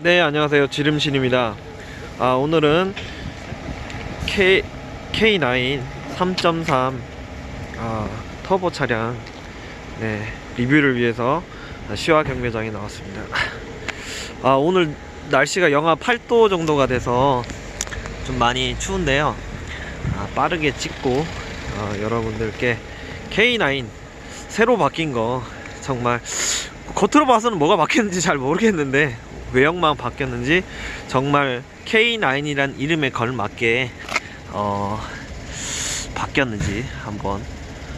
네, 안녕하세요. 지름신입니다. 아, 오늘은 K, K9 3.3 아, 터보 차량 네, 리뷰를 위해서 시화 경매장에 나왔습니다. 아, 오늘 날씨가 영하 8도 정도가 돼서 좀 많이 추운데요. 아, 빠르게 찍고 어, 여러분들께 K9 새로 바뀐 거 정말 겉으로 봐서는 뭐가 바뀌었는지 잘 모르겠는데 외형만 바뀌었는지 정말 K9이란 이름에 걸맞게 어, 바뀌었는지 한번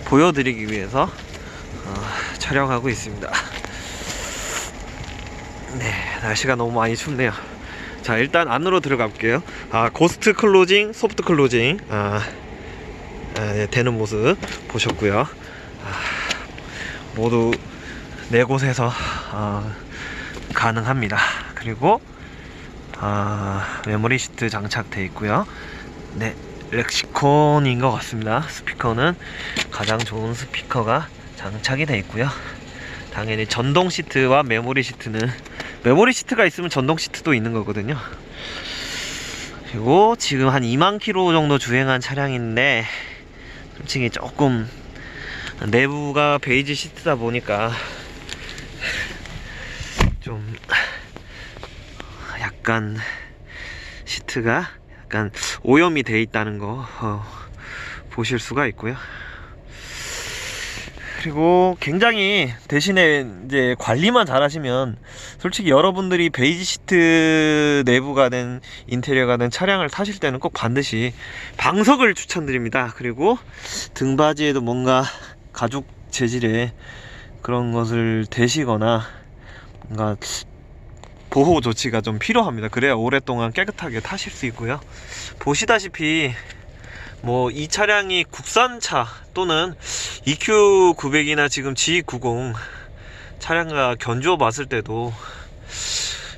보여드리기 위해서 어, 촬영하고 있습니다. 네, 날씨가 너무 많이 춥네요. 자, 일단 안으로 들어가 볼게요. 아, 고스트 클로징, 소프트 클로징, 아, 아, 네, 되는 모습 보셨고요. 아, 모두 네 곳에서 어, 가능합니다. 그리고 아, 메모리 시트 장착되어 있고요. 네, 렉시콘인 것 같습니다. 스피커는 가장 좋은 스피커가 장착이 되어 있고요. 당연히 전동 시트와 메모리 시트는 메모리 시트가 있으면 전동 시트도 있는 거거든요. 그리고 지금 한 2만 킬로 정도 주행한 차량인데 솔직히 조금 내부가 베이지 시트다 보니까 좀 약간 시트가 약간 오염이 돼 있다는 거 어, 보실 수가 있고요. 그리고 굉장히 대신에 이제 관리만 잘하시면 솔직히 여러분들이 베이지 시트 내부가 된 인테리어가 된 차량을 타실 때는 꼭 반드시 방석을 추천드립니다. 그리고 등받이에도 뭔가 가죽 재질의 그런 것을 대시거나 뭔가 보호 조치가 좀 필요합니다. 그래야 오랫동안 깨끗하게 타실 수 있고요. 보시다시피 뭐 이 차량이 국산차 또는 EQ900이나 지금 G90 차량과 견주어 봤을 때도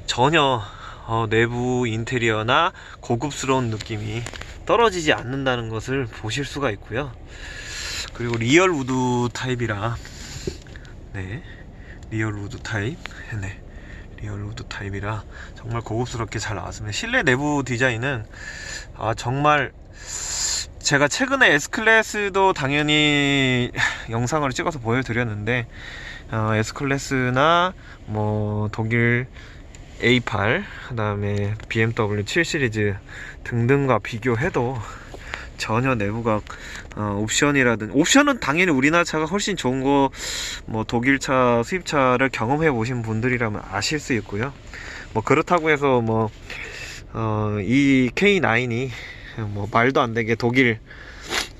전혀 어, 내부 인테리어나 고급스러운 느낌이 떨어지지 않는다는 것을 보실 수가 있고요. 그리고 리얼 우드 타입이라 네 리얼 우드 타입 네 리얼 우드 타입이라 정말 고급스럽게 잘 나왔습니다. 실내 내부 디자인은 아 정말 제가 최근에 S클래스도 당연히 영상을 찍어서 보여드렸는데 어, S클래스나 뭐 독일 A8 그 다음에 BMW 7 시리즈 등등과 비교해도 전혀 내부가 어, 옵션이라든 옵션은 당연히 우리나라 차가 훨씬 좋은 거 뭐 독일 차 수입차를 경험해 보신 분들이라면 아실 수 있고요. 뭐 그렇다고 해서 뭐 어, 이 K9이 뭐 말도 안 되게 독일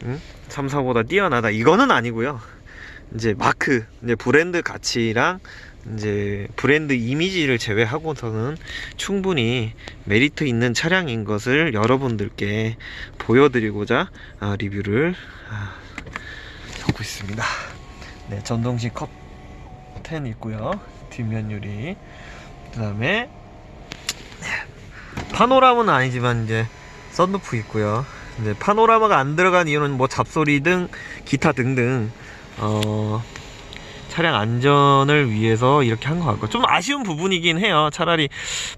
응? 3사보다 뛰어나다 이거는 아니고요. 이제 마크 이제 브랜드 가치랑 이제 브랜드 이미지를 제외하고서는 충분히 메리트 있는 차량인 것을 여러분들께 보여드리고자 아, 리뷰를 아, 적고 있습니다. 네, 전동식 컵10 있고요. 뒷면 유리. 그다음에 파노라마는 아니지만 이제 썬루프 있고요. 이제 파노라마가 안 들어간 이유는 뭐 잡소리 등 기타 등등 어 차량 안전을 위해서 이렇게 한 것 같고 좀 아쉬운 부분이긴 해요. 차라리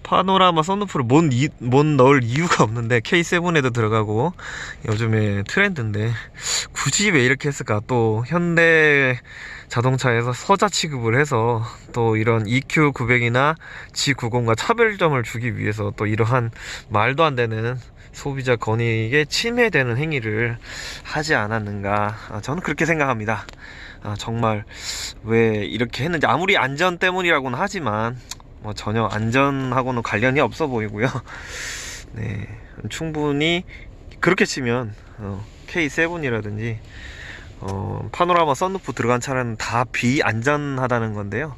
파노라마 썬루프를 못, 이, 못 넣을 이유가 없는데 K7에도 들어가고 요즘에 트렌드인데 굳이 왜 이렇게 했을까? 또 현대 자동차에서 서자 취급을 해서 또 이런 EQ900이나 G90과 차별점을 주기 위해서 또 이러한 말도 안 되는 소비자 권익에 침해되는 행위를 하지 않았는가 아, 저는 그렇게 생각합니다. 아, 정말 왜 이렇게 했는지 아무리 안전 때문이라고는 하지만 뭐 전혀 안전하고는 관련이 없어 보이고요. 네, 충분히 그렇게 치면 어, K7이라든지 어, 파노라마 썬루프 들어간 차량은 다 비안전하다는 건데요.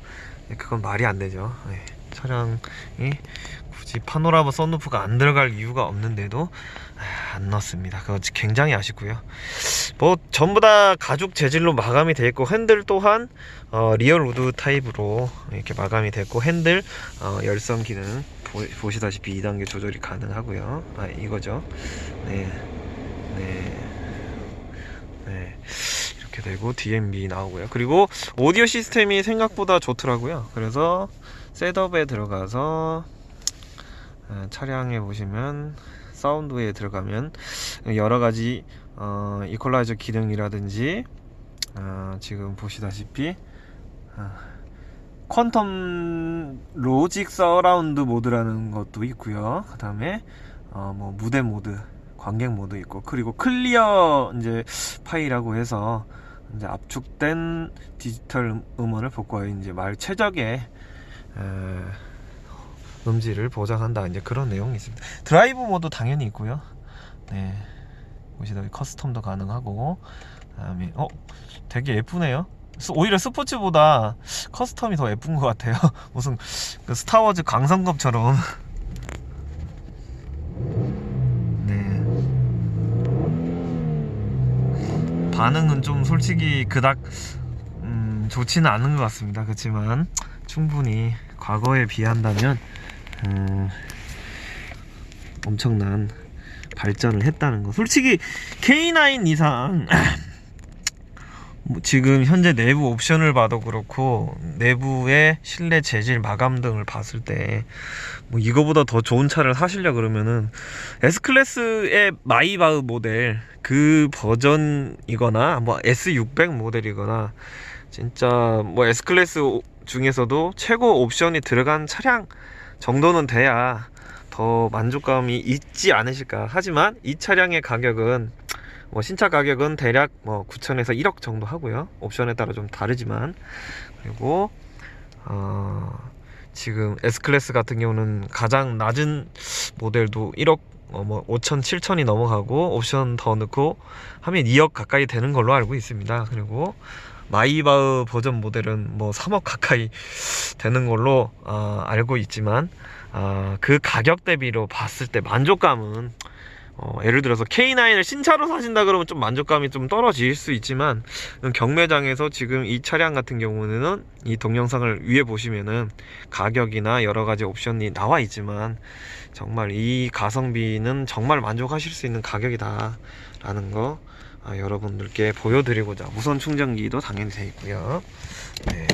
네, 그건 말이 안 되죠. 네, 차량이 굳이 파노라마 썬루프가 안 들어갈 이유가 없는데도 아, 안 넣었습니다. 그거 굉장히 아쉽고요. 뭐 전부 다 가죽 재질로 마감이 되어 있고 핸들 또한 어, 리얼 우드 타입으로 이렇게 마감이 됐고 핸들 어, 열선 기능 보, 시다시피 2단계 조절이 가능하고요. 아 이거죠. 네, 네, 네. 이렇게 되고 DMB 나오고요. 그리고 오디오 시스템이 생각보다 좋더라고요. 그래서 셋업에 들어가서 어, 차량에 보시면 사운드에 들어가면 여러 가지 어, 이퀄라이저 기능이라든지 어, 지금 보시다시피 어, 퀀텀 로직 서라운드 모드라는 것도 있고요. 그 다음에 어, 뭐 무대 모드, 관객 모드 있고 그리고 클리어 이제 파일이라고 해서 이제 압축된 디지털 음원을 복구하여 이제 말 최적의 에, 음질을 보장한다 이제 그런 내용이 있습니다. 드라이브 모드 당연히 있고요. 네 보시다시피 커스텀도 가능하고 그다음에 어 되게 예쁘네요. 스- 오히려 스포츠보다 커스텀이 더 예쁜 것 같아요. 무슨 그 스타워즈 강성급처럼. 네. 반응은 좀 솔직히 그닥 음, 좋지는 않은 것 같습니다. 그렇지만 충분히 과거에 비한다면 음, 엄청난 발전을 했다는 거. 솔직히 K9 이상 뭐 지금 현재 내부 옵션을 봐도 그렇고 내부의 실내 재질 마감 등을 봤을 때 뭐 이거보다 더 좋은 차를 사시려 그러면은 S 클래스의 마이바흐 모델 그 버전이거나 뭐 S600 모델이거나 진짜 뭐 S 클래스 중에서도 최고 옵션이 들어간 차량 정도는 돼야 더 만족감이 있지 않으실까. 하지만 이 차량의 가격은 뭐 신차 가격은 대략 뭐 9천에서 1억 정도 하고요. 옵션에 따라 좀 다르지만 그리고 어 지금 S 클래스 같은 경우는 가장 낮은 모델도 1억 어, 뭐 5천, 7천이 넘어가고 옵션 더 넣고 하면 2억 가까이 되는 걸로 알고 있습니다. 그리고 마이바흐 버전 모델은 뭐 3억 가까이 되는 걸로 어, 알고 있지만 아, 그 가격 대비로 봤을 때 만족감은 어, 예를 들어서 K9을 신차로 사신다 그러면 좀 만족감이 좀 떨어질 수 있지만 경매장에서 지금 이 차량 같은 경우는 이 동영상을 위에 보시면은 가격이나 여러 가지 옵션이 나와 있지만 정말 이 가성비는 정말 만족하실 수 있는 가격이다 라는 거 아, 여러분들께 보여드리고자 무선 충전기도 당연히 되어 있고요 네.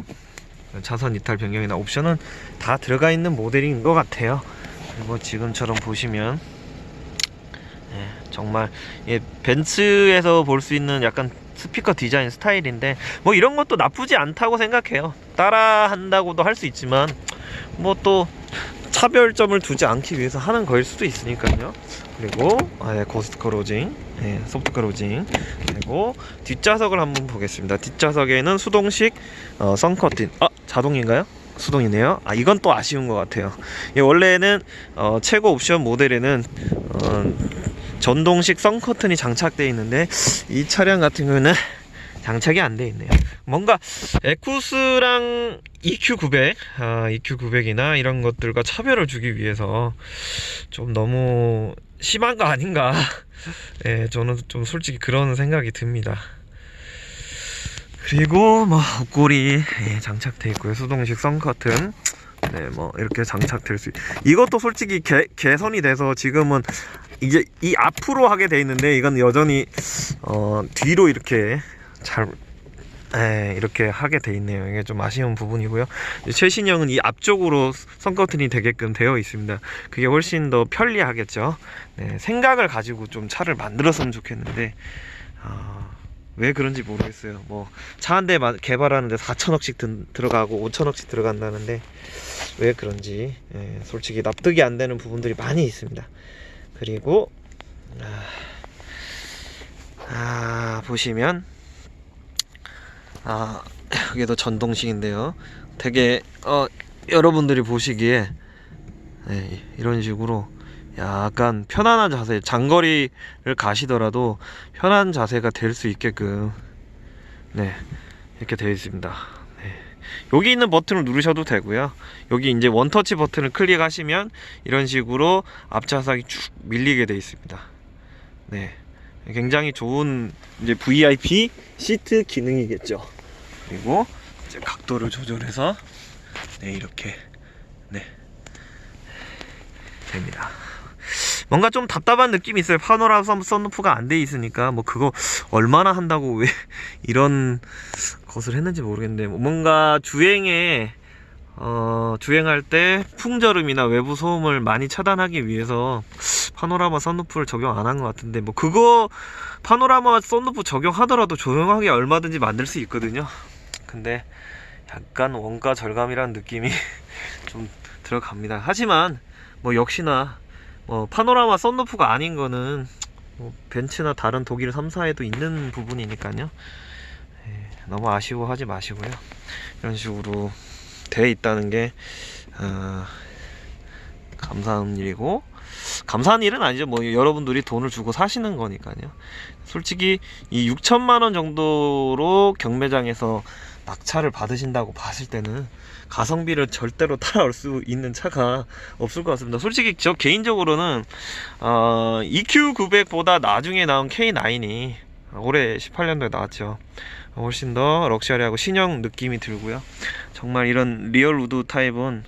차선 이탈 변경이나 옵션은 다 들어가 있는 모델인 것 같아요. 그리고 지금처럼 보시면 예, 정말 예, 벤츠에서 볼 수 있는 약간 스피커 디자인 스타일인데 뭐 이런 것도 나쁘지 않다고 생각해요. 따라 한다고도 할 수 있지만 뭐또 차별점을 두지 않기 위해서 하는 거일 수도 있으니까요. 그리고 아, 예, 고스트 크로징, 예, 소프트 크로징, 그리고 뒷좌석을 한번 보겠습니다. 뒷좌석에는 수동식 어, 선커튼. 아 자동인가요? 수동이네요. 아 이건 또 아쉬운 것 같아요. 예, 원래는 어, 최고 옵션 모델에는 어, 전동식 선커튼이 장착되어 있는데 이 차량 같은 경우는 장착이 안 돼 있네요. 뭔가 에쿠스랑 EQ900, 아, EQ900이나 이런 것들과 차별을 주기 위해서 좀 너무 심한 거 아닌가. 예, 저는 좀 솔직히 그런 생각이 듭니다. 그리고 뭐 앞골이 예, 장착돼 있고요. 수동식 선커튼. 네, 뭐 이렇게 장착될 수. 있... 이것도 솔직히 개, 개선이 돼서 지금은 이제 이 앞으로 하게 돼 있는데 이건 여전히 어, 뒤로 이렇게 잘 예, 이렇게 하게 돼 있네요. 이게 좀 아쉬운 부분이고요. 최신형은 이 앞쪽으로 선커튼이 되게끔 되어 있습니다. 그게 훨씬 더 편리하겠죠. 네, 생각을 가지고 좀 차를 만들었으면 좋겠는데 아, 왜 그런지 모르겠어요. 뭐 차 한 대 개발하는데 4천억씩 든, 들어가고 5천억씩 들어간다는데 왜 그런지 예, 솔직히 납득이 안 되는 부분들이 많이 있습니다. 그리고 아, 아 보시면 아 여기도 전동식인데요. 되게 어 여러분들이 보시기에 네, 이런 식으로 약간 편안한 자세, 장거리를 가시더라도 편한 자세가 될 수 있게끔 네 이렇게 되어 있습니다. 네. 여기 있는 버튼을 누르셔도 되고요. 여기 이제 원터치 버튼을 클릭하시면 이런 식으로 앞좌석이 쭉 밀리게 되어 있습니다. 네, 굉장히 좋은 이제 VIP 시트 기능이겠죠. 그리고 이제 각도를 조절해서 네 이렇게 네 됩니다. 뭔가 좀 답답한 느낌이 있어요. 파노라 선- 선루프가 안 돼 있으니까 뭐 그거 얼마나 한다고 왜 이런 것을 했는지 모르겠는데 뭔가 주행에 어, 주행할 때 풍절음이나 외부 소음을 많이 차단하기 위해서 파노라마 썬루프를 적용 안 한 것 같은데 뭐 그거 파노라마 썬루프 적용하더라도 조용하게 얼마든지 만들 수 있거든요. 근데 약간 원가 절감이라는 느낌이 좀 들어갑니다. 하지만 뭐 역시나 뭐 파노라마 썬루프가 아닌 거는 뭐 벤츠나 다른 독일 3사에도 있는 부분이니까요. 예, 너무 아쉬워하지 마시고요. 이런 식으로 돼 있다는 게 어, 감사한 일이고 감사한 일은 아니죠. 뭐 여러분들이 돈을 주고 사시는 거니까요. 솔직히 이 6천만 원 정도로 경매장에서 낙찰을 받으신다고 봤을 때는 가성비를 절대로 따라올 수 있는 차가 없을 것 같습니다. 솔직히 저 개인적으로는 어, EQ900보다 나중에 나온 K9이 올해 18년도에 나왔죠. 훨씬 더 럭셔리하고 신형 느낌이 들고요. 정말 이런 리얼 우드 타입은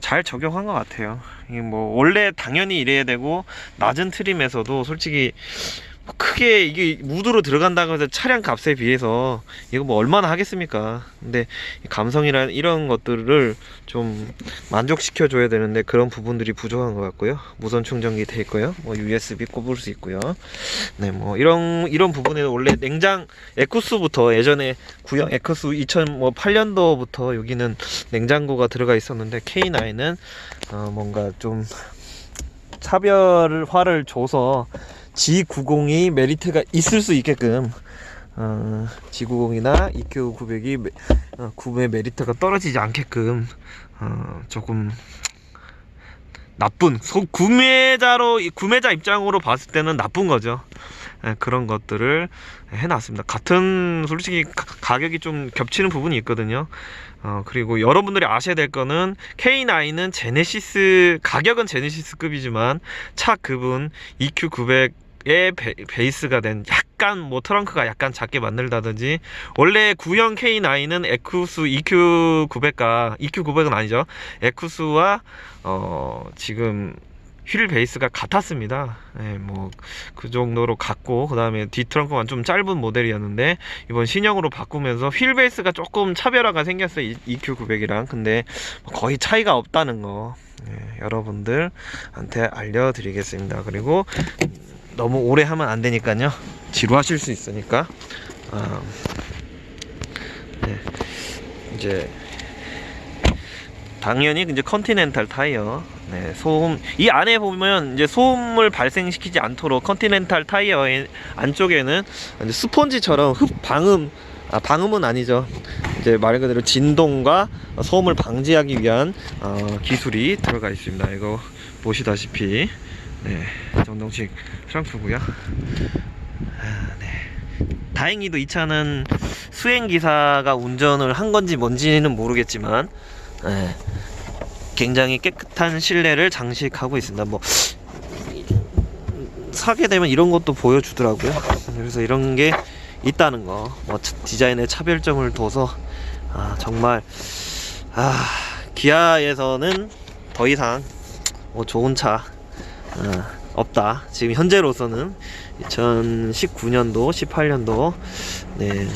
잘 적용한 것 같아요. 이게 뭐 원래 당연히 이래야 되고 낮은 트림에서도 솔직히 뭐 크게 이게 무드로 들어간다고 해서 차량 값에 비해서 이거 뭐 얼마나 하겠습니까? 근데 이 감성이란 이런 것들을 좀 만족시켜 줘야 되는데 그런 부분들이 부족한 것 같고요. 무선 충전기 돼 있고요. 뭐 USB 꼽을 수 있고요. 네, 뭐 이런 이런 부분에는 원래 냉장 에쿠스부터 예전에 구형 에쿠스 2008년도부터 여기는 냉장고가 들어가 있었는데 K9은 어, 뭔가 좀 차별화를 줘서 G90이 메리트가 있을 수 있게끔 어, G90이나 EQ900이 어, 구매 메리트가 떨어지지 않게끔 어, 조금 나쁜 소, 구매자로 구매자 입장으로 봤을 때는 나쁜 거죠. 예, 그런 것들을 해놨습니다. 같은 솔직히 가, 가격이 좀 겹치는 부분이 있거든요. 어, 그리고 여러분들이 아셔야 될 거는 K9은 제네시스 가격은 제네시스급이지만 차 급은 EQ900 의 베, 베이스가 된 약간 뭐 트렁크가 약간 작게 만들다든지 원래 구형 K9은 에쿠스 EQ900과 EQ900은 아니죠. 에쿠스와 어, 지금 휠 베이스가 같았습니다. 예, 뭐, 그 정도로 같고, 그 다음에 뒤 트렁크만 좀 짧은 모델이었는데, 이번 신형으로 바꾸면서 휠 베이스가 조금 차별화가 생겼어요. EQ900이랑. 근데 거의 차이가 없다는 거, 예, 여러분들한테 알려드리겠습니다. 그리고 너무 오래 하면 안 되니까요. 지루하실 수 있으니까. 아, 네, 이제, 당연히 이제 컨티넨탈 타이어. 네, 소음 이 안에 보면 이제 소음을 발생시키지 않도록 컨티넨탈 타이어의 안쪽에는 이제 스폰지처럼 흡 방음 아 방음은 아니죠. 이제 말 그대로 진동과 소음을 방지하기 위한 어, 기술이 들어가 있습니다. 이거 보시다시피 네 전동식 트렁크고요 아, 네. 다행히도 이 차는 수행 기사가 운전을 한 건지 뭔지는 모르겠지만 네, 굉장히 깨끗한 실내를 장식하고 있습니다. 뭐 사게 되면 이런 것도 보여주더라고요. 그래서 이런 게 있다는 거, 뭐 디자인의 차별점을 둬서 아, 정말 아, 기아에서는 더 이상 뭐 좋은 차 아, 없다. 지금 현재로서는 2019년도, 18년도 네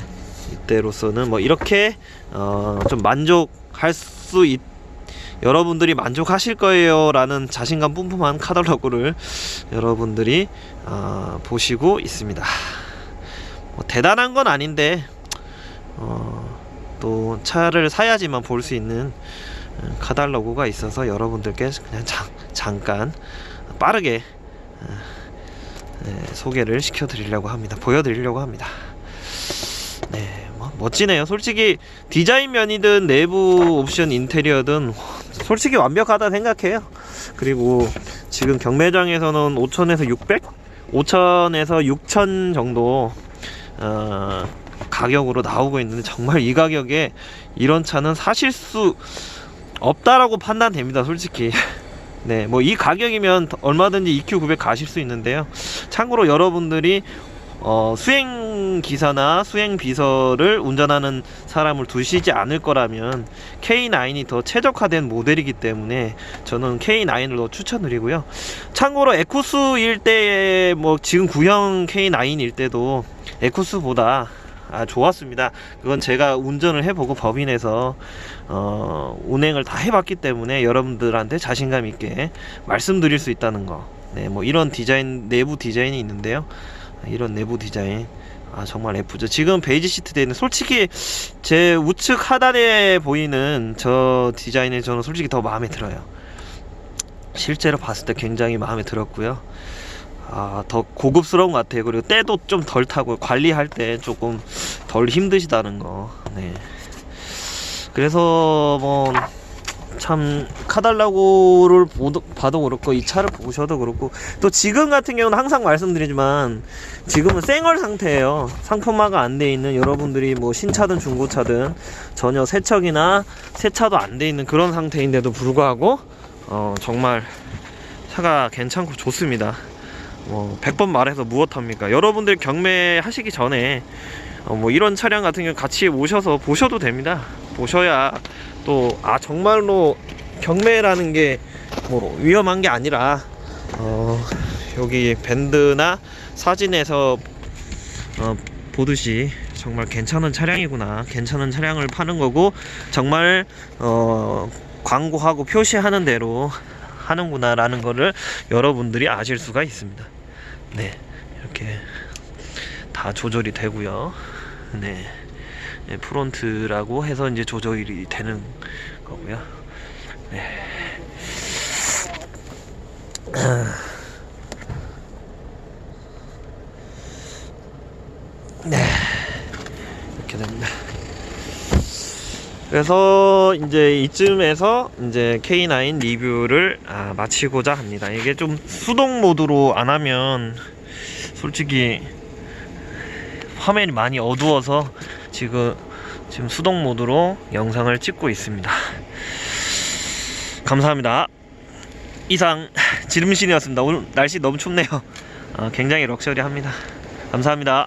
이때로서는 뭐 이렇게 어, 좀 만족할 수 있. 여러분들이 만족하실 거예요라는 자신감 뿜뿜한 카탈로그를 여러분들이 어, 보시고 있습니다. 뭐 대단한 건 아닌데 어, 또 차를 사야지만 볼 수 있는 어, 카탈로그가 있어서 여러분들께 그냥 잠, 잠깐 빠르게 어, 네, 소개를 시켜드리려고 합니다. 보여드리려고 합니다. 네, 뭐 멋지네요. 솔직히 디자인 면이든 내부 옵션 인테리어든 솔직히 완벽하다 생각해요. 그리고 지금 경매장에서는 5천에서 600, 5천에서 6천 정도 어, 가격으로 나오고 있는데 정말 이 가격에 이런 차는 사실 수 없다라고 판단됩니다. 솔직히. 네, 뭐 이 가격이면 얼마든지 EQ900 가실 수 있는데요. 참고로 여러분들이 어, 수행 기사나 수행 비서를 운전하는 사람을 두시지 않을 거라면 K9이 더 최적화된 모델이기 때문에 저는 K9을 더 추천드리고요. 참고로 에쿠스일 때 뭐 지금 구형 K9일 때도 에쿠스보다 아, 좋았습니다. 그건 제가 운전을 해보고 법인에서 어, 운행을 다 해봤기 때문에 여러분들한테 자신감 있게 말씀드릴 수 있다는 거. 네, 뭐 이런 디자인 내부 디자인이 있는데요. 이런 내부 디자인 아 정말 예쁘죠. 지금 베이지 시트 되는 솔직히 제 우측 하단에 보이는 저 디자인이 저는 솔직히 더 마음에 들어요. 실제로 봤을 때 굉장히 마음에 들었고요. 아, 더 고급스러운 것 같아요. 그리고 때도 좀 덜 타고 관리할 때 조금 덜 힘드시다는 거. 네. 그래서 뭐 참 카달라고를 봐도 그렇고 이 차를 보셔도 그렇고 또 지금 같은 경우는 항상 말씀드리지만 지금은 쌩얼 상태예요. 상품화가 안 돼 있는 여러분들이 뭐 신차든 중고차든 전혀 세척이나 세차도 안 돼 있는 그런 상태인데도 불구하고 어 정말 차가 괜찮고 좋습니다. 뭐 100번 말해서 무엇합니까? 여러분들 경매하시기 전에 어, 뭐 이런 차량 같은 경우 같이 오셔서 보셔도 됩니다. 보셔야 또 아 정말로 경매라는 게 뭐 위험한 게 아니라 어 여기 밴드나 사진에서 어 보듯이 정말 괜찮은 차량이구나 괜찮은 차량을 파는 거고 정말 어 광고하고 표시하는 대로 하는구나 라는 거를 여러분들이 아실 수가 있습니다. 네 이렇게 다 조절이 되고요. 네. 네, 프론트라고 해서 이제 조절이 되는 거고요. 네. 네. 이렇게 됩니다. 그래서 이제 이쯤에서 이제 K9 리뷰를 아, 마치고자 합니다. 이게 좀 수동 모드로 안 하면 솔직히 화면이 많이 어두워서 지금 지금 수동 모드로 영상을 찍고 있습니다. 감사합니다. 이상 지름신이었습니다. 오늘 날씨 너무 춥네요. 아, 굉장히 럭셔리합니다. 감사합니다.